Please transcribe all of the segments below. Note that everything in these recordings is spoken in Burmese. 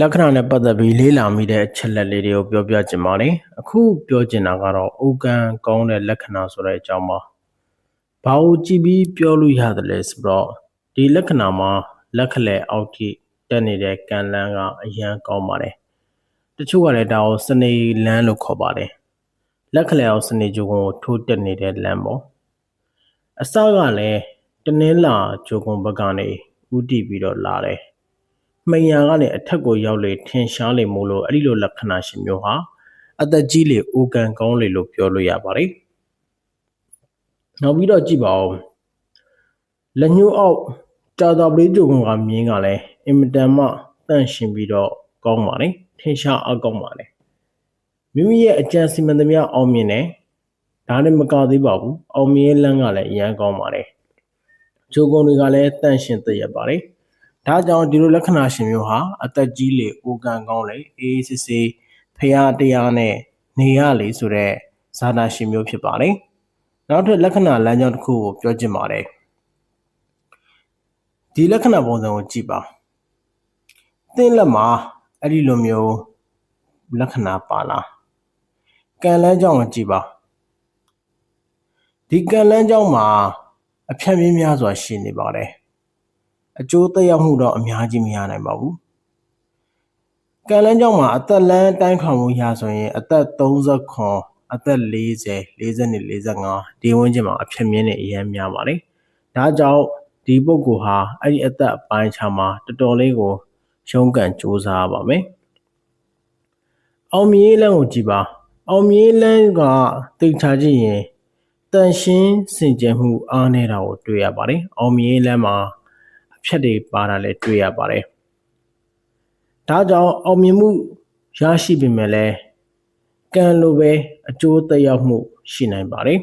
လက္ခဏာနဲ့ပတ်သက်ပြီးလေးလာမိတဲ့အချက်လက်လေးတွေကိုပြောပြချင်ပါတယ်အခုပြောချင်တာကတော့အိုကန်ကောင်းတဲ့လက္ခဏာဆိုတဲ့အကြောင်းပါဘာကိုကြည့်ပြီးပြောလို့ရတယ်လဲဆိုတော့ဒီလက္ခဏာမှာလက်ခလက်အောက်ထိတက်နေတဲ့ကန်လန်းကအရန်ကောင်းပါတယ်တချို့ကလည်းဒါကိုစနေလန်းလို့ခေါ်ပါတယ်လက်ခလက်အောက်စနေဂျိုကွန်ကိုထိုးတက်နေတဲ့လမ်းပေါ့အစကလည်းတနင်းလာဂျိုကွန်ဘက်ကနေဥတီပြီးတော့လာတယ် မှိန်ရကနေအထက်ကိုရောက်လေထင်ရှားလေမို့လို့အဲ့ဒီလိုလက္ခဏာရှင်မျိုးဟာအသက်ကြီးလေအိုကန်ကောင်းလေလို့ပြောလို့ရပါတယ်နောက်ပြီးတော့ကြည့်ပါဦးလက်ညှိုးအောက်ကြာတာပလေးဂျိုကွန်ကမြင်းကလည်းအင်မတန်မှတန့်ရှင်ပြီးတော့ကောင်းပါတယ်ထင်ရှားအကောင်းပါတယ်မိမိရဲ့အကြံစီမံသမျှအောင်မြင်တယ်ဒါနဲ့မကသေးပါဘူးအောင်မြင်လန်းကလည်းအရန်ကောင်းပါတယ်ဂျိုကွန်တွေကလည်းတန့်ရှင်သက်ရပါတယ် ဒါကြောင့်ဒီလိုလက္ခဏာရှင်မျိုးဟာအသက်ကြီးလေအိုကန်ကောင်းလေအေးစစ်စစ်ဖရာတရားနဲ့နေရလေဆိုတဲ့ဇာတာရှင်မျိုးဖြစ်ပါတယ်နောက်ထပ်လက္ခဏာလမ်းကြောင်းတစ်ခုကိုပြောချင်ပါတယ်ဒီလက္ခဏာပုံစံကိုကြည့်ပါသင်လက်မှာအဲ့ဒီလိုမျိုးလက္ခဏာပါလားကံလန်းကြောင်းကိုကြည့်ပါဒီကံလန်းကြောင်းမှာအဖြတ်မြင်းများစွာရှိနေပါတယ် အကျိုးသက်ရောက်မှုတော့အများကြီးမရနိုင်ပါဘူးကံလန်းကြောင်းမှာအသက်လန်းတိုင်းထွာမှုရဆိုရင်အသက်30အသက်40 40နဲ့45ဒီဝန်းကျင်မှာအဖြစ်မြင့်နေအရင်များပါတယ်ဒါကြောင့်ဒီပုဂ္ဂိုလ်ဟာအဲ့ဒီအသက်အပိုင်းခြားမှာတော်တော်လေးကိုရှုံးကန်စူးစမ်းပါမယ်အောင်မြင်လန်းကိုကြည့်ပါအောင်မြင်လန်းကတိတ်ချကြည့်ရင်တန်ရှင်းစင်ကြယ်မှုအားနေတာကိုတွေ့ရပါတယ်အောင်မြင်လန်းမှာ ဖြတ်တွေပါတာလည်းတွေ့ရပါတယ်။ဒါကြောင့်အောင်မြင်မှုရရှိပေမဲ့လည်းကံလိုပဲအကျိုးသက်ရောက်မှုရှိနိုင်ပါတယ်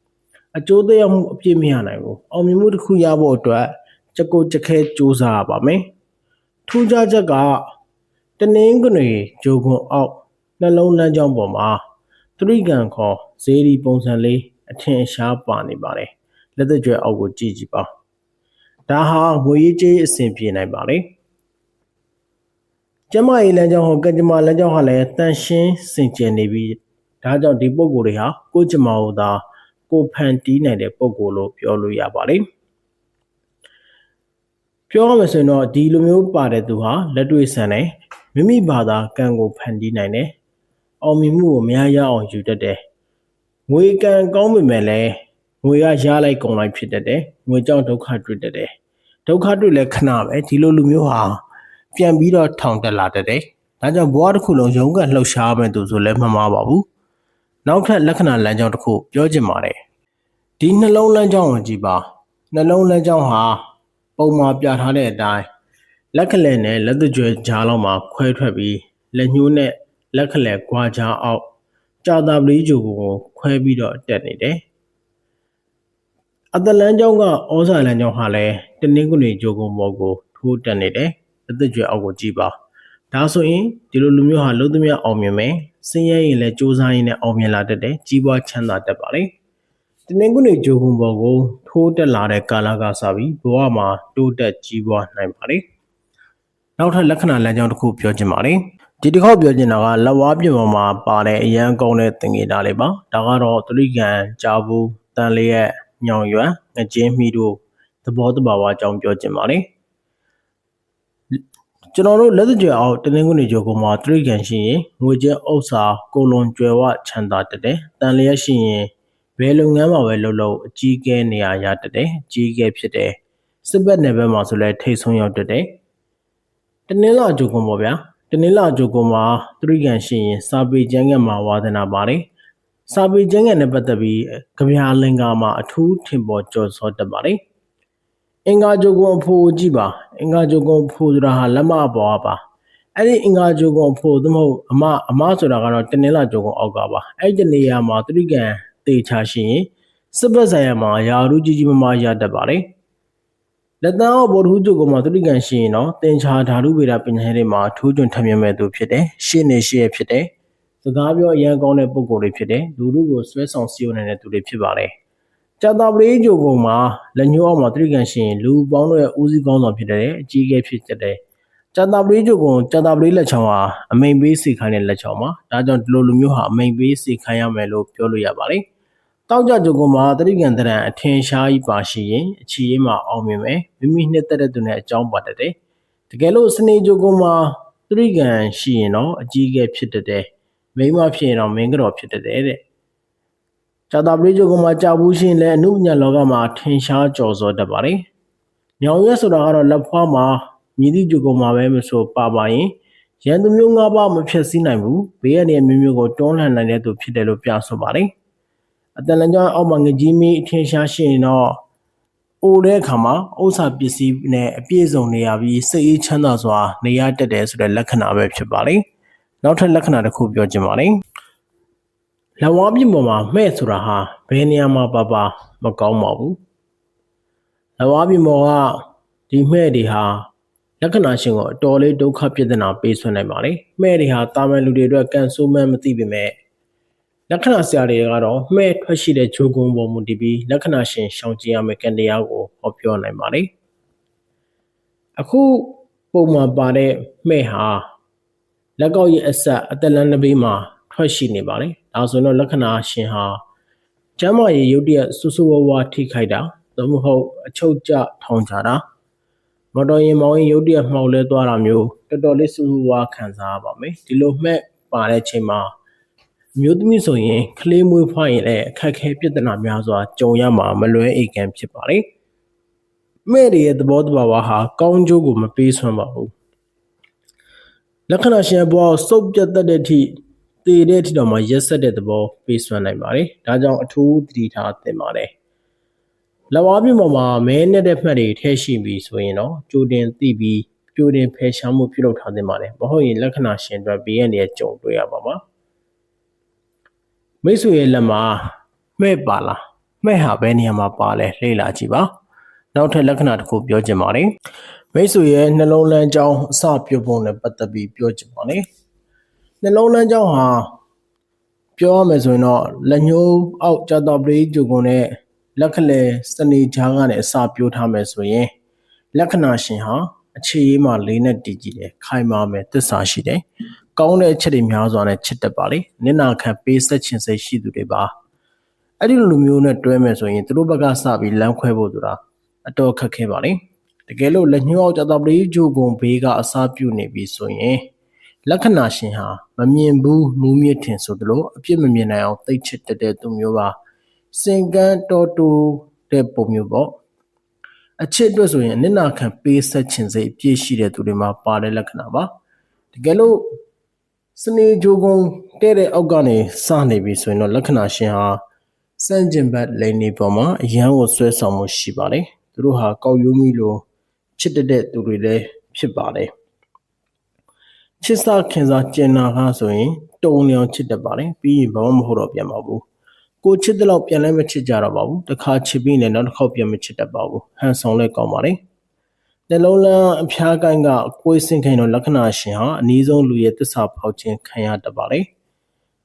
။အကျိုးသက်ရောက်မှုအပြည့်မရနိုင်ဘူး။အောင်မြင်မှုတစ်ခုရဖို့အတွက်ကြက်ကိုကြက်ခဲစူးစမ်းရပါမယ်။ထူးခြားချက်ကတနင်္ဂနွေဂျိုခွန်အောက်နှလုံးလမ်းကြောင်းပေါ်မှာသရိကံခေါ်ဇေဒီပုံစံလေးအထင်ရှားပါနေပါတယ်။လက်သက်ကြွယ်အောက်ကိုကြည့်ကြည့်ပါ။ ဒါဟာငွေရေးကြေးအဆင်ပြေနိုင်ပါလေကျမရေးလမ်းကြောင်းဟောကကြမလမ်းကြောင်းဟာလည်းတန်ရှင်းစင်ကြယ်နေပြီးဒါကြောင့်ဒီပုံကိုယ်တွေဟာကိုကျမကိုသာကိုဖန်တီးနိုင်တဲ့ပုံကိုယ်လို့ပြောလို့ရပါလိမ့်ပြောရမယ်ဆိုရင်တော့ဒီလိုမျိုးပါတဲ့သူဟာလက်တွေ့ဆန်တယ်မိမိဘာသာကံကိုဖန်တီးနိုင်တယ်အောင်မြင်မှုကိုမရရအောင်ယူတတ်တယ်ငွေကံကောင်းပေမဲ့လည်းငွေကရလိုက်ကုန်လိုက်ဖြစ်တတ်တယ်ငွေကြောင့်ဒုက္ခတွေ့တတ်တယ် ဒုက္ခတွေ့လဲခဏပဲဒီလိုလူမျိုးဟာပြန်ပြီးတော့ထောင်တက်လာတတ်တယ်ဒါကြောင့်ဘဝတစ်ခုလုံးရုန်းကန်လှုပ်ရှားမဲ့သူဆိုလည်းမမှားပါဘူးနောက်ထပ်လက္ခဏာလမ်းကြောင်းတစ်ခုပြောချင်ပါတယ်ဒီနှလုံးလမ်းကြောင်းကိုကြည့်ပါနှလုံးလမ်းကြောင်းဟာပုံမှာပြထားတဲ့အတိုင်းလက်ကလေးနဲ့လက်သကြွယ်ကြားလောက်မှာခွဲထွက်ပြီးလက်ညှိုးနဲ့လက်ကလေးကွာကြားအောက်ကြာတာပလီဂျိုကိုခွဲပြီးတော့တက်နေတယ် အတလန်းကျောင်းကဩဇာလန်းကျောင်းဟာလည်းတနင်္ဂနွေဂျိုကုံဘောကိုထိုးတက်နေတယ်အသက်ကျွဲအောက်ကိုကြည့်ပါဒါဆိုရင်ဒီလိုလူမျိုးဟာလုံးသမျှအောင်မြင်မယ်စင်းရဲရင်လည်းစူးစမ်းရင်းနဲ့အောင်မြင်လာတတ်တယ်ကြီးပွားချမ်းသာတတ်ပါလေတနင်္ဂနွေဂျိုကုံဘောကိုထိုးတက်လာတဲ့ကာလကစပြီးဘဝမှာတိုးတက်ကြီးပွားနိုင်ပါလေနောက်ထပ်လက္ခဏာလမ်းကြောင်းတစ်ခုပြောချင်ပါလေဒီတစ်ခေါက်ပြောချင်တာကလက်ဝါးပြင်ပေါ်မှာပါတဲ့အရန်ကောင်းတဲ့သင်္ကေတလေးပါဒါကတော့သတိကံကြာဘူးတန်လေးရဲ့ ညောင်ရွယ်ငကျင်းမိတို့သဘောတဘာဝအကြောင်းပြောချင်ပါတယ်ကျွန်တော်တို့လက်သကြွယ်အောင်တနင်္ဂနွေကျော်ကမှာတရိကန်ရှိရင်ငွေကျဥစ္စာကိုလွန်ကျွယ်ဝချမ်းသာတတ်တယ်။တန်လျက်ရှိရင်ဘယ်လုပ်ငန်းမှာပဲလုပ်လို့အကြီးကဲနေရာရတတ်တယ်။အကြီးကဲဖြစ်တယ်။စစ်ဘက်နယ်ဘက်မှာဆိုလဲထိတ်ဆုံးရောက်တတ်တယ်။တနင်္လာဂျိုကွန်ပေါ့ဗျာ။တနင်္လာဂျိုကွန်မှာတရိကန်ရှိရင်စာပေကျမ်းကမှာဝါသနာပါတယ် စာပေကျမ်းငံနဲ့ပတ်သက်ပြီးကြပြာလင်္ကာမှာအထူးထင်ပေါ်ကျော်စောတတ်ပါတယ်။အင်္ဂါဂျိုကွန်အဖို့ကြည့်ပါအင်္ဂါဂျိုကွန်ဖို့ဆိုတာဟာလက်မပေါ်ပါအဲ့ဒီအင်္ဂါဂျိုကွန်ဖို့သမဟုတ်အမအမဆိုတာကတော့တနင်္လာဂျိုကွန်အောက်ကပါအဲ့ဒီနေရာမှာတတိကံတေချာရှိရင်စစ်ဘက်ဆိုင်ရာမှာယာရုကြီးကြီးမားမားရတတ်ပါတယ်။လက်တန်းအောဘောဓုဂျိုကွန်မှာတတိကံရှိရင်တော့တင်ချာဓာတုဗေဒပညာရေးမှာထူးချွန်ထမြင်မဲ့သူဖြစ်တယ်။ရှင်းနေရှင်းဖြစ်တယ်။ စကားပြောအရန်ကောင်းတဲ့ပုံကိုယ်တွေဖြစ်တယ်လူလူကိုဆွဲဆောင်စည်းရုံးနေတဲ့သူတွေဖြစ်ပါတယ်ကြာတာပရိဂျိုကုံမှာလက်ညှိုးအောက်မှာတရိကန်ရှင်လူပေါင်းတို့ရဲ့ဦးစီးကောင်းဆောင်ဖြစ်တဲ့အကြီးအကဲဖြစ်တဲ့အကျန်တာပရိကျုပ်ကကျန်တာပရိလက်ချောင်းဟာအမိန်ပေးစီခိုင်းတဲ့လက်ချောင်းပါဒါကြောင့်ဒီလိုလူမျိုးဟာအမိန်ပေးစီခိုင်းရမယ်လို့ပြောလို့ရပါတယ်တောက်ကြကျုပ်ကမှာတရိကန်တရံအထင်ရှားကြီးပါရှိရင်အချီရေးမှာအောင်မြင်မယ်မိမိနှစ်သက်တဲ့သူနဲ့အကြောင်းပါတတ်တယ်တကယ်လို့စနေကျုပ်ကမှာတရိကန်ရှိရင်တော့အကြီးအကဲဖြစ်တတ်တယ် မိန်းမဖြစ်ရင်တော့မင်းကတော့ဖြစ်တတ်တယ်တဲ့ကျန်တာပရိကျုပ်ကမှာကြာဘူးရှိရင်လည်းအမှုညာလောကမှာထင်ရှားကြော်စောတတ်ပါတယ်ညောင်ရက်ဆိုတာကတော့လက်ဖွားမှာမြည်သည့်ကြုံကုန်မှာပဲမဆိုပါပါရင်ရန်သူမျိုးငါးပါးမဖြစ်စည်းနိုင်ဘူးဘေးရနေမျိုးမျိုးကိုတွန်းလှန်နိုင်တဲ့သူဖြစ်တယ်လို့ပြဆိုပါတယ်အတန်လန်ကြောင့်အောက်မှာငကြီးမီအထင်ရှားရှိရင်တော့အိုတဲ့အခါမှာဥစ္စာပစ္စည်းနဲ့အပြည့်စုံနေရပြီးစိတ်အေးချမ်းသာစွာနေရတတ်တယ်ဆိုတဲ့လက္ခဏာပဲဖြစ်ပါတယ် နောက်ထပ်လက္ခဏာတစ်ခုပြောချင်ပါတယ်လဝါပြပေါ်မှာမဲ့ဆိုတာဟာဘယ်နေရာမှာပါပါမကောင်းပါဘူးလဝါပြမော်ကဒီမဲ့တွေဟာလက္ခဏာရှင်ကိုအတော်လေးဒုက္ခပြဒနာပေးဆွနိုင်ပါလေမဲ့တွေဟာတာမန်လူတွေအတွက်ကန်ဆိုးမှန်းမသိပေမဲ့လက္ခဏာဆရာတွေကတော့မဲ့ထွက်ရှိတဲ့ဂျိုကုံပေါ်မူတည်ပြီးလက္ခဏာရှင်ရှောင်ကျဉ်ရမယ့်ကံတရားကိုဟောပြောနိုင်ပါလေအခုပုံမှာပါတဲ့မဲ့ဟာ လက်ကောက်ရဲ့အဆက်အသက်လန်းတစ်ပေးမှာထွက်ရှိနေပါလေဒါဆိုတော့လက္ခဏာရှင်ဟာကျမ်းမာရေးရုပ်တရက်ဆူဆူဝါးဝါထိခိုက်တာသို့မဟုတ်အချုပ်ကျထောင်ချတာမော်တော်ယာဉ်မောင်းရင်ရုတ်တရက်မှောက်လဲသွားတာမျိုးတော်တော်လေးစူးစူးဝါးခံစားရပါမယ်ဒီလိုမှက်ပါတဲ့ချိန်မှာမျိုးသမီးဆိုရင်ကလေးမွေးဖွားရင်လည်းအခက်အခဲပြဿနာများစွာကြုံရမှာမလွဲအိတ်ကံဖြစ်ပါလေမဲ့တွေရဲ့သဘောတဘာဝဟာကောင်းကျိုးကိုမပေးဆွမ်းပါဘူး လက္ခဏာရှင်ဘဝကိုစုပ်ပြတ်တတ်တဲ့အထိတည်တဲ့အထိတော့မှရက်ဆက်တဲ့သဘောပေးဆွမ်းနိုင်ပါတယ်ဒါကြောင့်အထူးသတိထားသင့်ပါတယ်လက်ဝါးပြပေါ်မှာမဲနဲ့တဲ့မှတ်တွေထည့်ရှိပြီဆိုရင်တော့ကြိုတင်သိပြီးကြိုတင်ဖယ်ရှားမှုပြုလုပ်ထားသင့်ပါတယ်မဟုတ်ရင်လက္ခဏာရှင်အတွက်ဘေးရန်တွေကြုံတွေ့ရပါမှာမိတ်ဆွေရဲ့လက်မှာမှဲ့ပါလားမှဲ့ဟာဘယ်နေရာမှာပါလဲလေ့လာကြည့်ပါနောက်ထပ်လက္ခဏာတစ်ခုပြောချင်ပါတယ် မိတ်ဆွေရဲ့နှလုံးလန်းကြောင်းအစပြုတ်ပုံနဲ့ပတ်သက်ပြီးပြောချင်ပါတယ်နှလုံးလန်းကြောင်းဟာပြောရမယ်ဆိုရင်တော့လက်ညှိုးအောက်ကြတော့ပရိဂျုံကုန်နဲ့လက်ခလဲစနေချားကနေအစာပြိုးထားမယ်ဆိုရင်လက္ခဏာရှင်ဟာအခြေရေးမှာလေးနဲ့တည်ကြည်တယ်ခိုင်မာမယ်သစ္စာရှိတယ်ကောင်းတဲ့အချက်တွေများစွာနဲ့ချစ်တတ်ပါလေနင့်နာခံပေးဆက်ခြင်းစိတ်ရှိသူတွေပါအဲ့ဒီလိုမျိုးနဲ့တွဲမယ်ဆိုရင်သူတို့ဘက်ကစပြီးလမ်းခွဲဖို့ဆိုတာအတော်ခက်ခဲပါလေတ ကယ်လို့လက်ညှိုးအောက်ကြတာပရိဂျိုဘုံဘေးကအစာပြုတ်နေပြီဆိုရင်လက္ခဏာရှင်ဟာမမြင်ဘူးမူးမြင့်ထင်ဆိုသလိုအပြစ်မမြင်နိုင်အောင်သိချစ်တတ်တဲ့သူမျိုးပါစင်ကန်းတော်တူတဲ့ပုံမျိုးပေါ့အချစ်အတွက်ဆိုရင်အနစ်နာခံပေးဆက်ခြင်းစိတ်အပြည့်ရှိတဲ့သူတွေမှာပါတဲ့လက္ခဏာပါတကယ်လို့စနေဂျိုကုံတဲ့တဲ့အောက်ကနေစနေပြီဆိုရင်တော့လက္ခဏာရှင်ဟာစန့်ကျင်ဘက်လိန်နေပေါ်မှာအရန်ကိုဆွဲဆောင်မှုရှိပါတယ်သူတို့ဟာကောက်ရိုးမိလို ချစ်တဲ့သူတွေလည်းဖြစ်ပါတယ်ချစ်စားခင်စားကျင်နာကားဆိုရင်တုံလျောင်ချစ်တတ်ပါတယ်ပြီးရင်ဘာမှမဟုတ်တော့ပြန်ပါဘူးကိုချစ်တဲ့လောက်ပြန်လဲမချစ်ကြတော့ပါဘူးတစ်ခါချစ်ပြီးနေနောက်တစ်ခေါက်ပြန်မချစ်တတ်ပါဘူးဟန်ဆောင်လဲကောင်းပါတယ်နှလုံးလန်းအဖျားကိုင်းကကိုယ်စင်ခိုင်တော်လက္ခဏာရှင်ဟာအနည်းဆုံးလူရဲ့သစ္စာဖောက်ခြင်းခံရတတ်ပါတယ်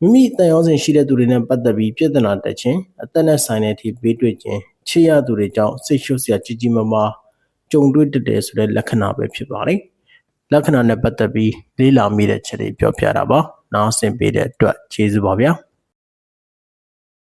မိမိတန်ရောစဉ်ရှိတဲ့သူတွေနဲ့ပတ်သက်ပြီးပြဿနာတက်ခြင်းအသက်နဲ့ဆိုင်တဲ့အထိဘေးတွေ့ခြင်းချစ်ရသူတွေကြောင့်စိတ်ရှုပ်စရာကြီးကြီးမားမား ကြုံတွေ့တတ်တယ်ဆိုတဲ့လက္ခဏာပဲဖြစ်ပါတယ်လက္ခဏာနဲ့ပတ်သက်ပြီးလေးလာမိတဲ့ချက်တွေပြောပြတာပါနားဆင်ပေးတဲ့အတွက်ကျေးဇူးပါဗျာ